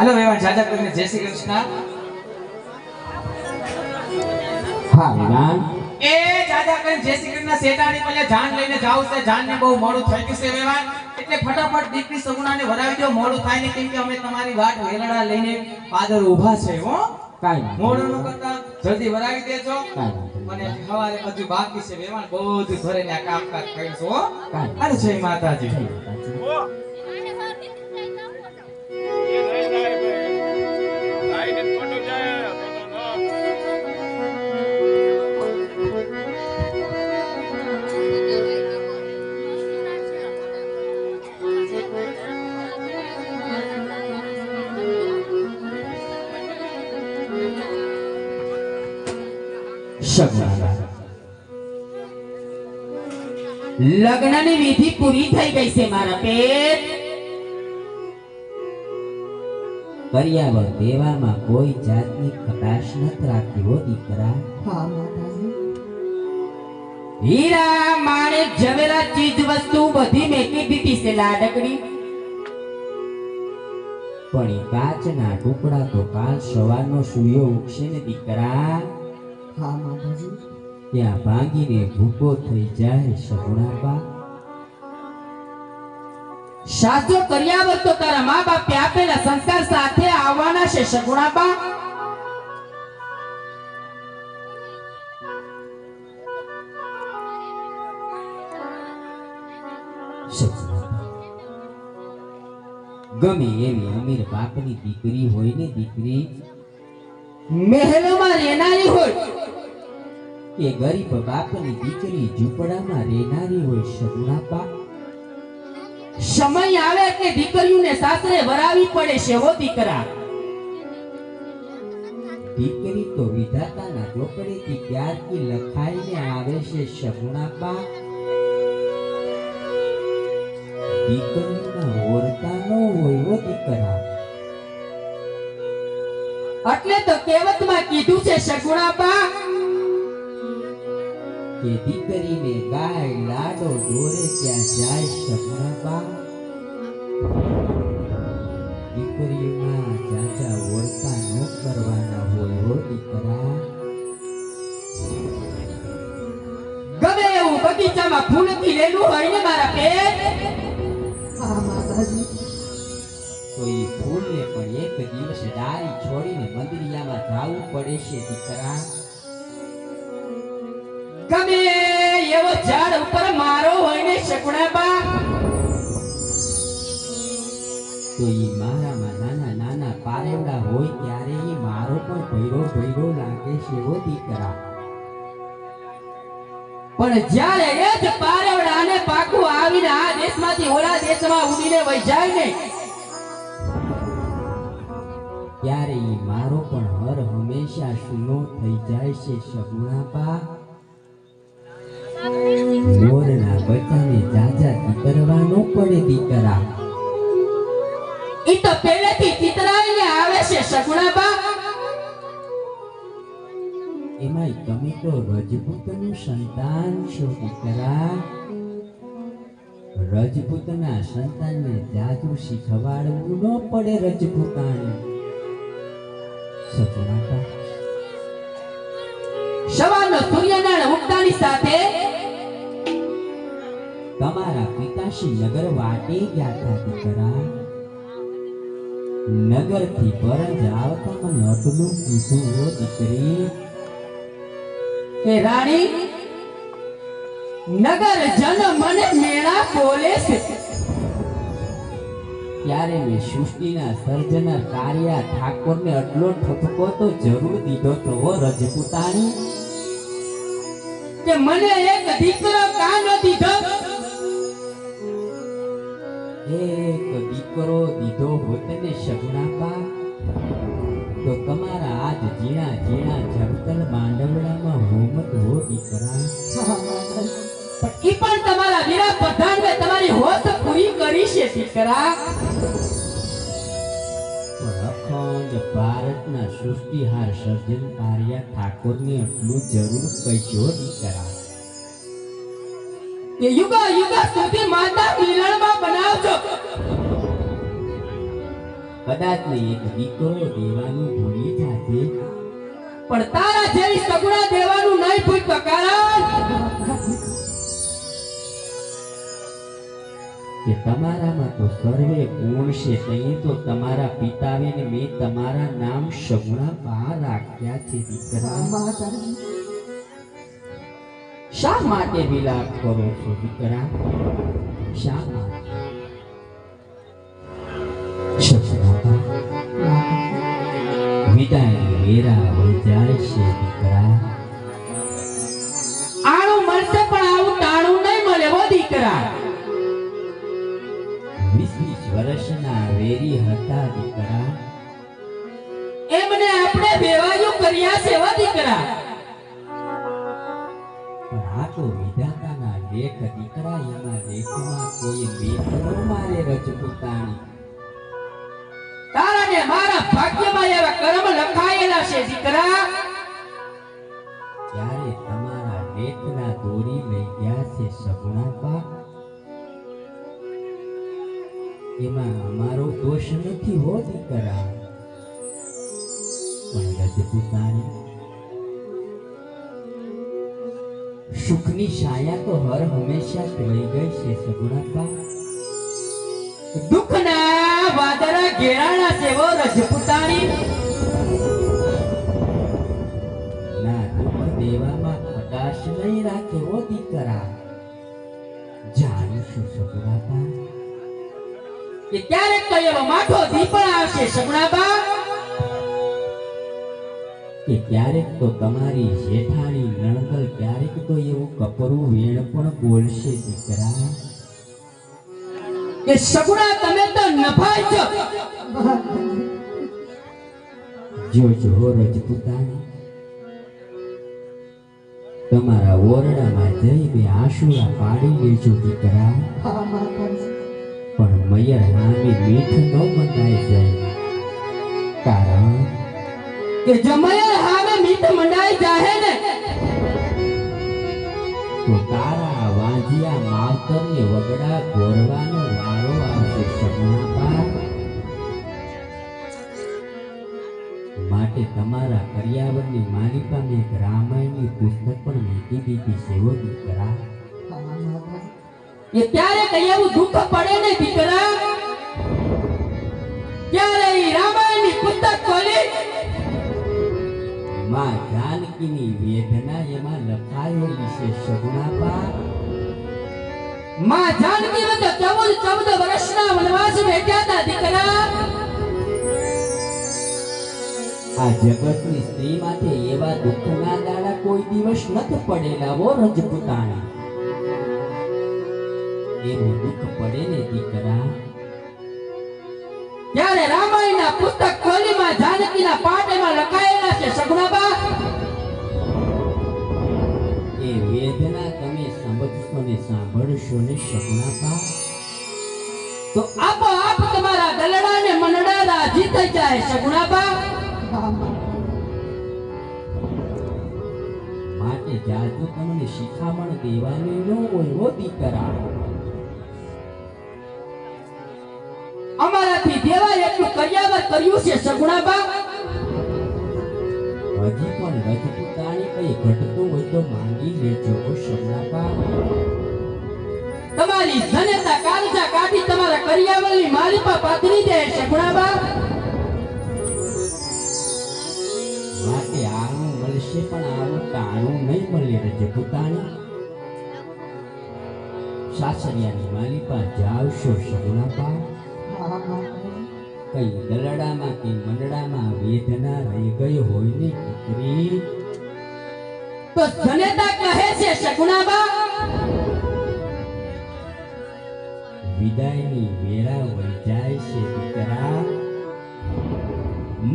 હાલો વેવાણ જાજા કરીને જય શ્રી કૃષ્ણ. હા વેવાણ. એ જાજા કરીને જય શ્રી કૃષ્ણ શેતાની પેલે જાન લઈને જાવ છે જાન ને બહુ મોડું થઈ ગયું છે વેવાણ. એટલે ફટાફટ દીકરી સગુણાને વરાવી દો મોડું થાય ને કેમ કે અમે તમારી વાટ વેલડા લઈને પાદર ઊભા છે હો. કાઈ મોડું. ન કરતા જલ્દી વરાવી દેજો. મને સવારે બધું બાકી છે વેવાણ બધું ભરે ને કામકાજ કરીશું હો. કાઈ જય માતાજી. માતાજી. લગ્નની વિધિ પૂરી થઈ ગઈ છે મારા પેટ. કર્યાવર દેવામાં કોઈ જાતની કટાશ નથી રાખી હો દીકરા. હા માતાજી. હીરા માણેક જવેરા ચીજ વસ્તુ બધી મેકી દીધી છે લાડકડી. પણ કાચના ટુકડા તો કાલ સવારનો સૂર્ય ઉગશે ને દીકરા. હા માતાજી. ત્યાં ભાંગીને ભૂકો થઈ જાય સગુણાબા. સાચો કર્યાવર તો તારા મા બાપે આપેલા સંસ્કાર સાથે આવવાના છે સગુણાબા. સગુણાબા. ગમે એવી અમીર બાપની દીકરી હોય ને દીકરી. મહેલોમાં રહેનારી હોય કે ગરીબ બાપની દીકરી ઝૂંપડામાં રહેનારી હોય સગુણાબા સમય આવે એટલે દીકરીઓને સાસરે વરાવી પડે છે હો દીકરા. દીકરી તો વિધાતાના ચોપડેથી ત્યારથી લખાઈને આવે છે સગુણાબા દીકરીના ઓરતા ન હોય હો દીકરા. એટલે તો કહેવતમાં કીધું છે સગુણાબા કે દીકરીને ગાય લાડો દોરે ત્યાં જાય સગુણાબા દીકરીઓના ચાચા ઓળતા ન કરવાના હોય હો દીકરા. ગમે એવું બગીચામાં ફૂલથી લેલું હોય ને મારા પેટ? તો એ ફૂલને પણ એક દિવસ ડાળી છોડીને મંદિરિયામાં જાવું પડે છે દીકરા. ગમે એવો ઝાડ ઉપર મારો હોય ને શકુણાબા તો એ મારામાં નાના નાના પારેવડા હોય ત્યારે એ મારો પણ ભૈરો ભૈરો લાગે છે એવો દીકરા. પણ જ્યારે એ જ પારેવડાને પાકું આવીને આ દેશમાંથી ઓલા દેશમાં ઉડીને વહી જાય ને ત્યારે એ મારો પણ હર હંમેશા સુનો થઈ જાય છે સગુણાબા મોરના બચ્ચાને જાજા કરવાનો પડે દીકરા. ઈ તો પહેલેથી ચિતરાઈને આવે છે શકુણાબા એમાં તમે તો રજપૂતનું સંતાન છો દીકરા. રજપૂતના સંતાનને જાદુ શીખવાડવું ન પડે રજપૂતાણી સગુણાબા. સવારનો સૂર્યનારાયણ ઉગતાની સાથે તમારા પિતાશ્રી નગર વાટે ગયા હતા દીકરા નગરથી પરજ આવતા મને આટલું કીધું હો દીકરી. કે રાણી, નગર જન મને મેળા બોલે છે. ત્યારે મેં સૃષ્ટિના સર્જના કાર્યા ઠાકોરને આટલો ઠપકો તો જરૂર દીધો તો હો રજપૂતાણી. કે મને એક દીકરો કાન દીધો. હોત ને પા તો તમારા આજ જીણા જીણા જળતલ માંડવડામાં હોમત હો દીકરા. પણ ઈ પણ તમારા વીરા પ્રધાનને તમારી હોત પૂરી કરી છે દીકરા. અખંડ ભારતના સૃષ્ટિહાર સર્જન કાર્ય ઠાકોરને એટલું જરૂર કહેશો દીકરા. યુગા યુગા સુધી માતા મિલણમાં બનાવજો. કદાચ ને એક દીકરો દેવાનું ભૂલી જાતે પણ તારા જેવી સગુણા દેવાનું નહીં ભૂલતો કારણ કે તમારામાં તો સર્વે ગુણ છે, નહીં તો તમારા પિતાએ મેં તમારા નામ સગુણા બહાર રાખ્યા છે, દીકરા. શા માટે વિલાપ કરો છો, દીકરા? શા માટે? વિદાય વેરા વહી જાય છે દીકરા આણું મળશે પણ આવું ટાણું નહીં મળે હો દીકરા. વીસ વીસ વર્ષના વેરી હતા દીકરા. એમને આપણે બેવાયું કર્યા છે હો દીકરા. પણ આ તો વિધાતાના લેખ દીકરા એના લેખમાં કોઈ મેઘ મારે રજપૂતાણી તારા ને મારા ભાગ્યમાં એવા કર્મ લખાયેલા છે, દીકરા. ત્યારે તમારા લેખના દોરી લઈ ગયા છે સગુણાબા એમાં અમારો દોષ નથી હો, દીકરા. પણ રજપૂતાણી સુખની છાયા તો હર હંમેશા રહી ગઈ છે સગુણાબા દુઃખના વાદળા ઘેરાણા રજપૂતાણી ક્યારેક તો એવો આવશે કે ક્યારેક તો તમારી જેઠાણી નણંદલ ક્યારેક તો એવું કપરું વેણ પણ બોલશે દીકરા કે સગુણા તમે તો નફાય છો. જો જો રજપૂતાણી તમારા ઓરડામાં જઈ બે આશુરા પાડી લેજો દીકરા. પણ મયર હામી મીઠ ન મંડાઈ જાય. કારણ કે જમયર હામે મીઠ મંડાઈ જાહે ને તો તારા વાંજિયા માવતરને વગડા ગોરવાનો વારો આવશે સગુણાબા માટે તમારા કરિયાવરની માલિકા મેં એક રામાયણની પુસ્તક પણ મૂકી દીધી સેવો દીકરા. એ ત્યારે કઈ એવું દુઃખ પડે ને દીકરા? ત્યારે એ રામાયણની પુસ્તક ખોલી? માં જાનકીની વેદના એમાં લખાયેલી છે સગુણાબા માં જાનકી વંદ ચૌદ ચૌદ વર્ષના વનવાસ બેઠ્યા હતા દીકરા. આ જગતની સ્ત્રી માથે એવા દુઃખના દાડા કોઈ દિવસ નથી પડેલા વો રજપૂતાણી. એવું દુઃખ પડે ને દીકરા. ત્યારે રામાયણના પુસ્તક ખોલી માં જાનકીના પાઠમાં લખાયેલા છે, સગુણાબા, એ વેદના તમે સમજશો ને સાંભળશો ને સગુણાબા તો આપોઆપ તમારા ગલડા ને મનડા રાજી થઈ જાય સગુણાબા માટે જાજો તમને શિખામણ દેવાની ન હોય હો દીકરા. અમારાથી દેવાય એટલું કર્યા કર્યું છે સગુણાબા હજી પણ રજપૂતાણી કઈ ઘટતું હોય તો માંગી લેજો હો તમારી ધનતા કાળજા કાઢી તમારા કરિયાવરની માલિપા પાથરી દે શમણાબા માટે આનું મળશે પણ આવું તાણું નહીં મળે રજપૂતાણી સાસરિયાની માલિપા જાવશો સગુણાબા કઈ દલડામાં કે મંડળામાં વેદના રહી ગઈ હોય ને દીકરી? તો જનેતા કહે છે સગુણાબા વિદાયની વેરા વહી જાય છે દીકરા.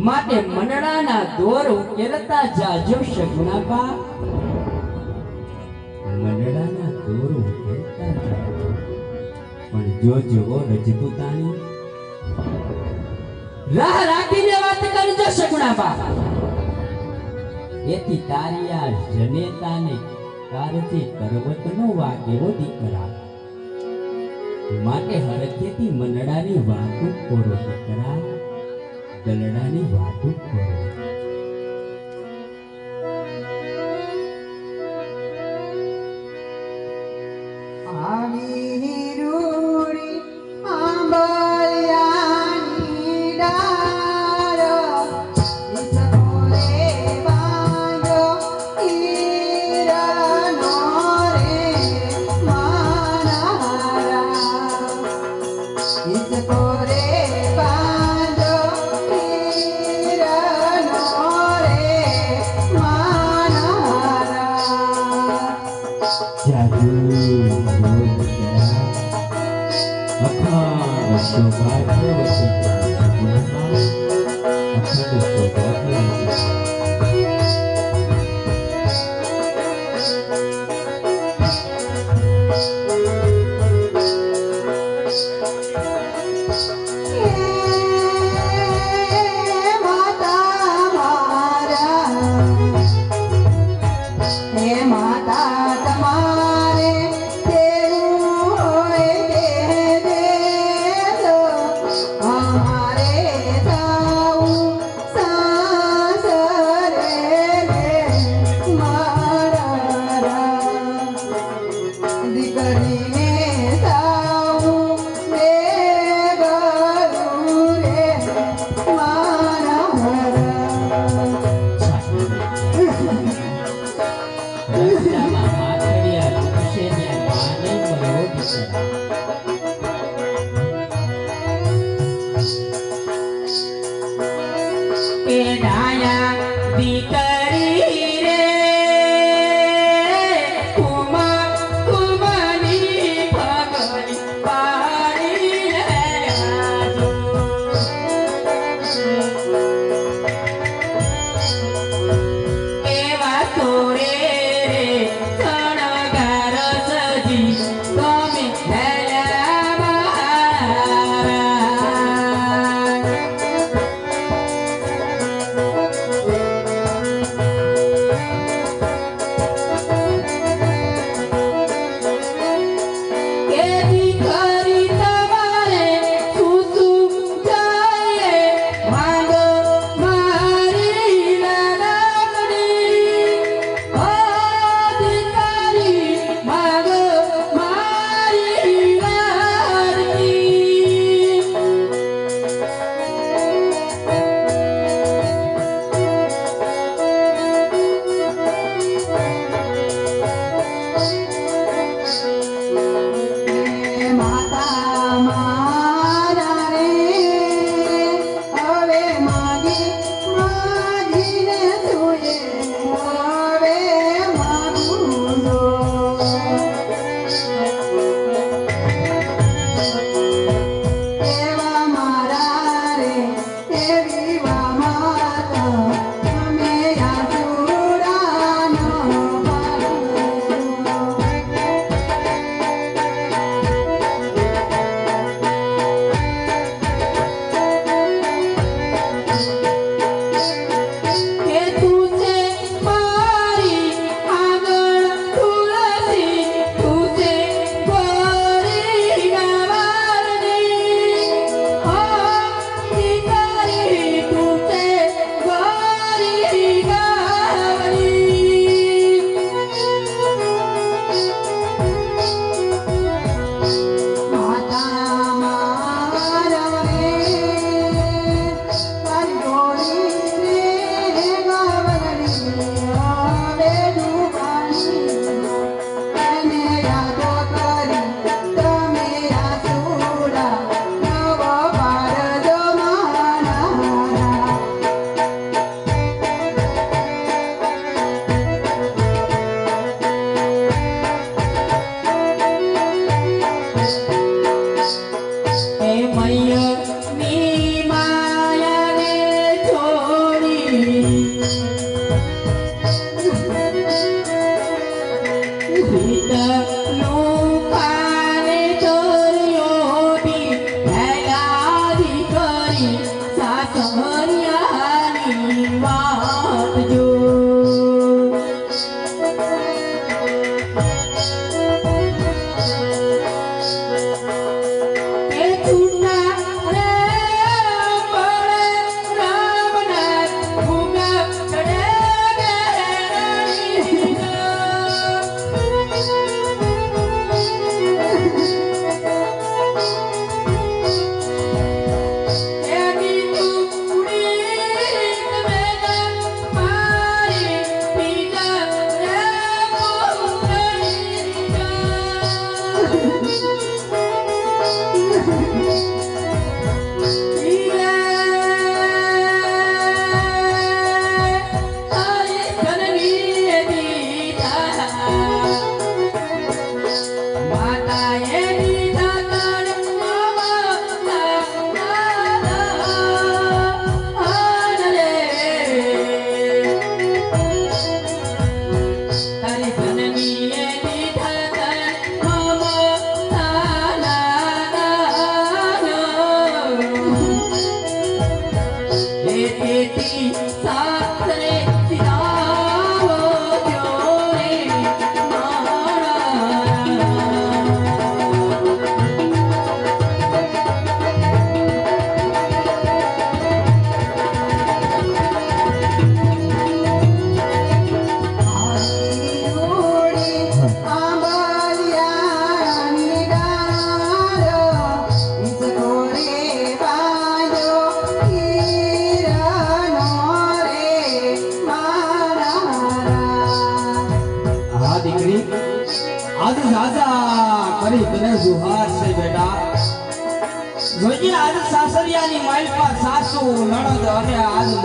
માટે મંડળાના દોર ઉકેલતા જાજો સગુણાબા મંડળાના દોર ઉકેલતા જાજો. પણ જો જુઓ રજપૂતાણી રાહ રાખીને વાત કરજો સગુણાબા એથી તારી આ જનેતાને કારથી કરવત નો વાગેવો દીકરા માટે હરખેથી મંડળાની વાતો કરો દીકરા દલડાની વાતો કરો આવી હે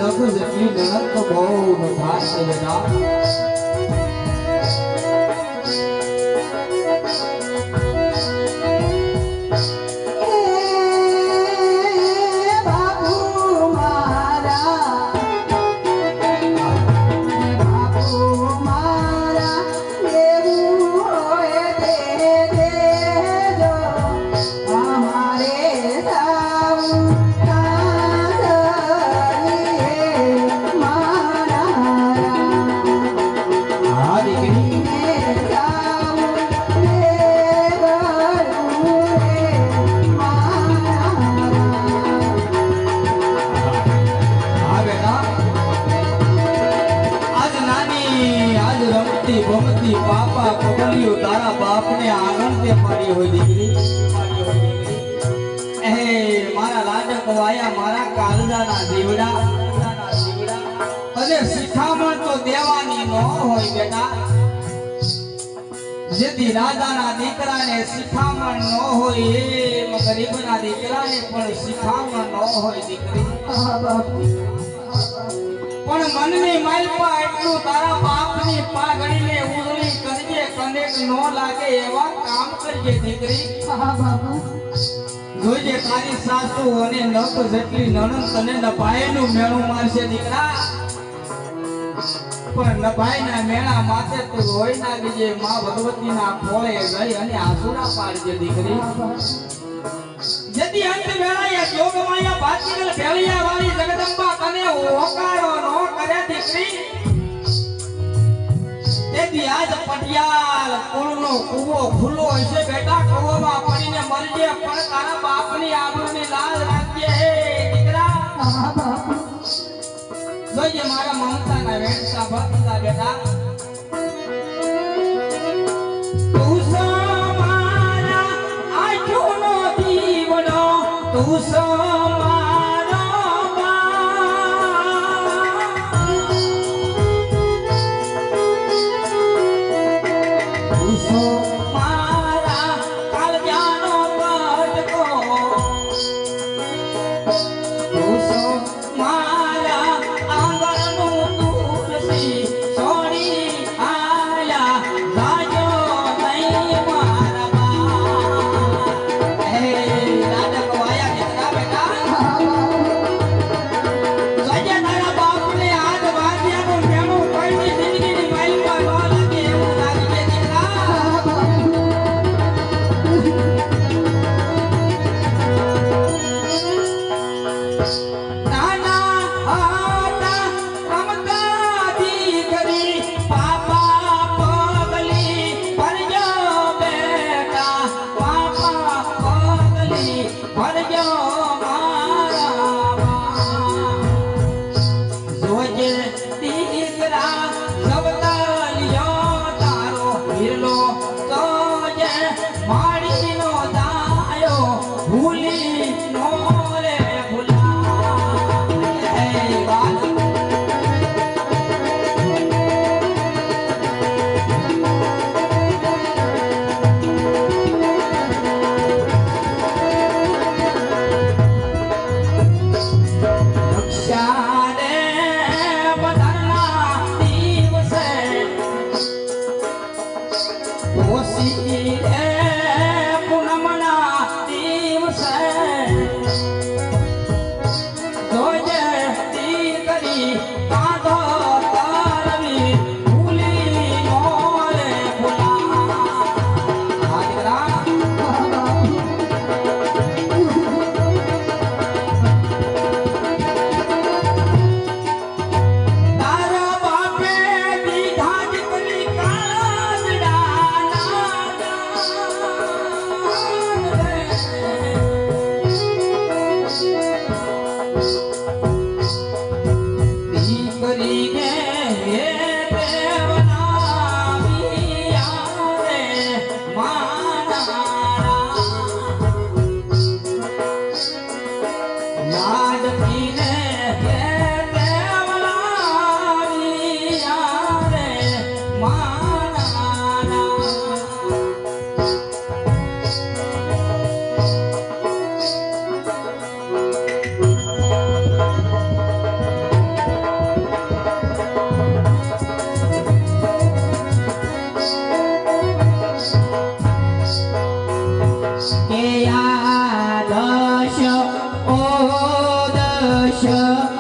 લઘુ જેટલી નણંદ તો બહુ છે બેટા કાલદાના દીવડા. અને શિખામણ તો દેવાની ન હોય બેટા. જેથી રાજાના દીકરાને શિખામણ ન હોય એમ ગરીબના દીકરાને પણ શિખામણ ન હોય દીકરી. પણ મનની માલપા એટલું તારા બાપની પાઘડીને ઉજળી કરીએ કનેક ન લાગે એવા કામ કરીએ દીકરી. જોજે, તારી સાસુ અને નખ જેટલી નણંદ તને નભાઈનું મેળું મારશે દીકરા. પણ નભાઈના મેળા માથે તું રોઈ નાખજે માં ભગવતીના ખોળે ગઈ અને આસુરા પાડજે દીકરી. જેથી અંત વેળાએ જોગમાયા ભાતીગલ ભેળિયા વાળી જગદંબા તને હોકારો નો કરે દીકરી. તેથી આજ પટિયાલ કુળનો કુવો ખુલ્લો હશે. બેટા, કુવામાં પડીને મરજે, પણ તારા બાપની આબરૂની લાજ રાખજે. હે દીકરા. જોઈએ મારા મમતાના વેણસા ભક્તા બેટા. તું સો 家。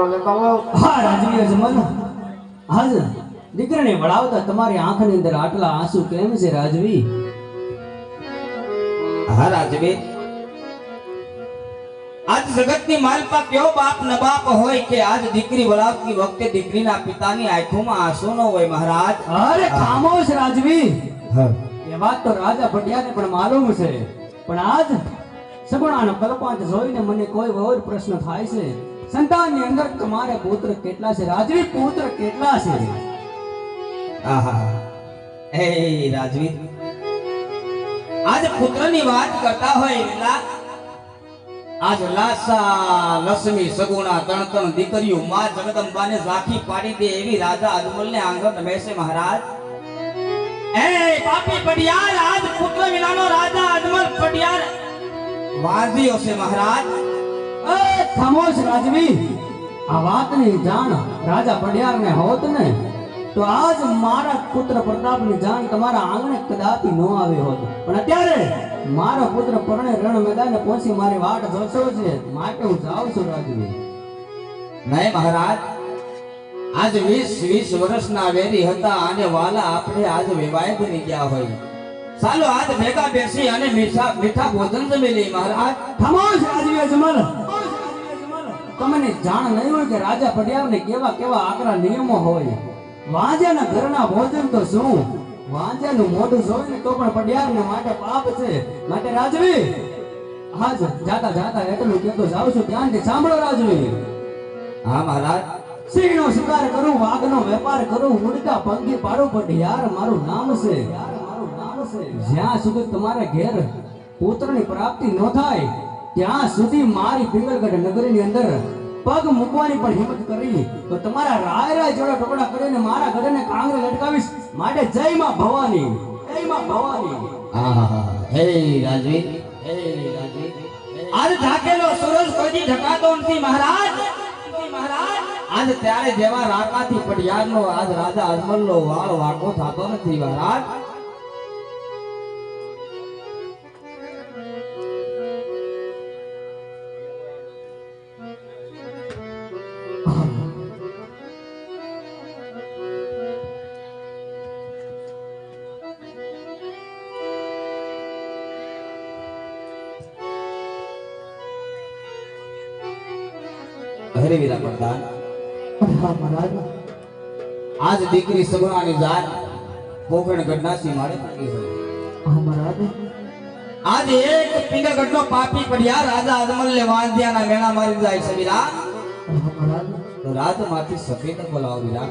હો રાજવી અજમલ દીકરાને વળાવતા તમારી આંખની અંદર આટલા આંસુ કેમ છે રાજવી? હા રાજવી. આજ જગતની માલપા કયો બાપ ન બાપ હોય કે આજ દીકરી વળાવતી વખતે દીકરીના પિતાની આંખોમાં આંસુ ન હોય મહારાજ. અરે ખામોશ રાજવી. એ વાત તો રાજા ભટિયાને પણ માલુમ છે. પણ આજ સગુણાના કલ્પાંત જોઈને મને કોઈ ઓર પ્રશ્ન થાય છે. સંતાનની અંદર તમારે પુત્ર કેટલા છે? રાજવી, પુત્ર કેટલા છે આહા. એ રાજવી, આજ પુત્રની વાત કરતા હોય એટલા આજ લાસા લક્ષ્મી સગુણા ત્રણ ત્રણ દીકરીઓ માં જગદંબાને ઝાંખી પાડી દે એવી રાજા અજમલને આંગણ રમેશે મહારાજ. એ પાપી પડિયાર આજ પુત્ર વિનાનો રાજા અજમલ પડિયાર વાજી છે મહારાજ. આજ મારા પુત્ર પ્રતાપની જાણ તમારા આંગણે કદાચ ન આવી હોત. પણ અત્યારે મારો પુત્ર પરણે રણ મેદાને પહોંચી મારી વાટ જોશો છે માટે હું જાઉં છું રાજવી. નહીં મહારાજ, આજ વીસ વીસ વર્ષના વેરી હતા અને વાલા આપણે આજ વેવાય બની ગયા હોય. ચાલો હાથ ભેગા બેસી અને મીઠા મીઠા ભોજન જમી લઈ મહારાજ. ખમોશ રાજવી અજમલ તમને જાણ નહીં હોય કે રાજા પડિયારને કેવા કેવા આકરા નિયમો હોય. વાંજાના ઘરના ભોજન તો શું? વાંજાનું મોઢું જોઈને તો પણ પડિયારને માટે પાપ છે. માટે રાજવી હાજ જાતા જાતા એટલું કેતો જાઉં છું ધ્યાનથી સાંભળો રાજવી. હા મહારાજ. સિંહનો શિકાર કરું વાઘનો વેપાર કરું ઉડતા પંખી પાડું પડિયાર મારું નામ છે મારું નામ છે. જ્યાં સુધી તમારા ઘેર પુત્રની પ્રાપ્તિ ન થાય ત્યાં સુધી મારી પિંગલગઢ નગરીની અંદર પગ મૂકવાની પણ હિંમત કરી. તો તમારા રાય રાય જોડા ટોકડા કરીને મારા ગઢને કાંગરે લટકાવીશ. માટે જય માં ભવાની જય માં ભવાની. આહા હે રાજવી હે રાજવી આજ ઢાકેલો સૂરજ કોઈ ઢકાતો નથી મહારાજ. મહારાજ આજ ત્યારે જેવા રાકાથી પડિયારનો આજ રાજા અજમલનો વાળ વાકો થતો નથી મહારાજ. વીરા પ્રધાન મહારાજ. આજ દીકરી સગુણાની જાત પોખરણ ગઢનાસી મારે પડી હોય મહારાજ. આજ એક પિંગળગઢનો પાપી પડ્યા રાજા અજમલને વાંધ્યાના મેળા મારી જાય છે વીરા મહારાજ. તો રાજમાંથી સફેદ બોલાવો વીરા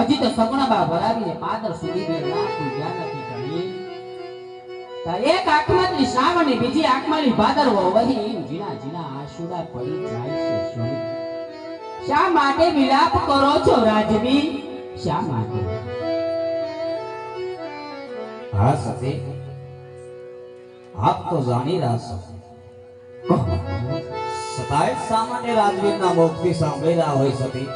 હજી તો સગુણાબા ભરાવીને પાદર સુધી બે લાખ ગયા નથી ઘણી. એક આંખમાંથી શ્રાવણ બીજી આંખમાંથી ભાદરવો વહી ઝીણા ઝીણા આશુડા પડી જાય છે સ્વામી. શા માટે વિલાપ કરો છો રાજવી? શા માટે? હા સતી. આપ તો જાણી રહ્યા છો. સતાય સામાન્ય માટે રાજવીરના સાંભળેલા હોય સતી?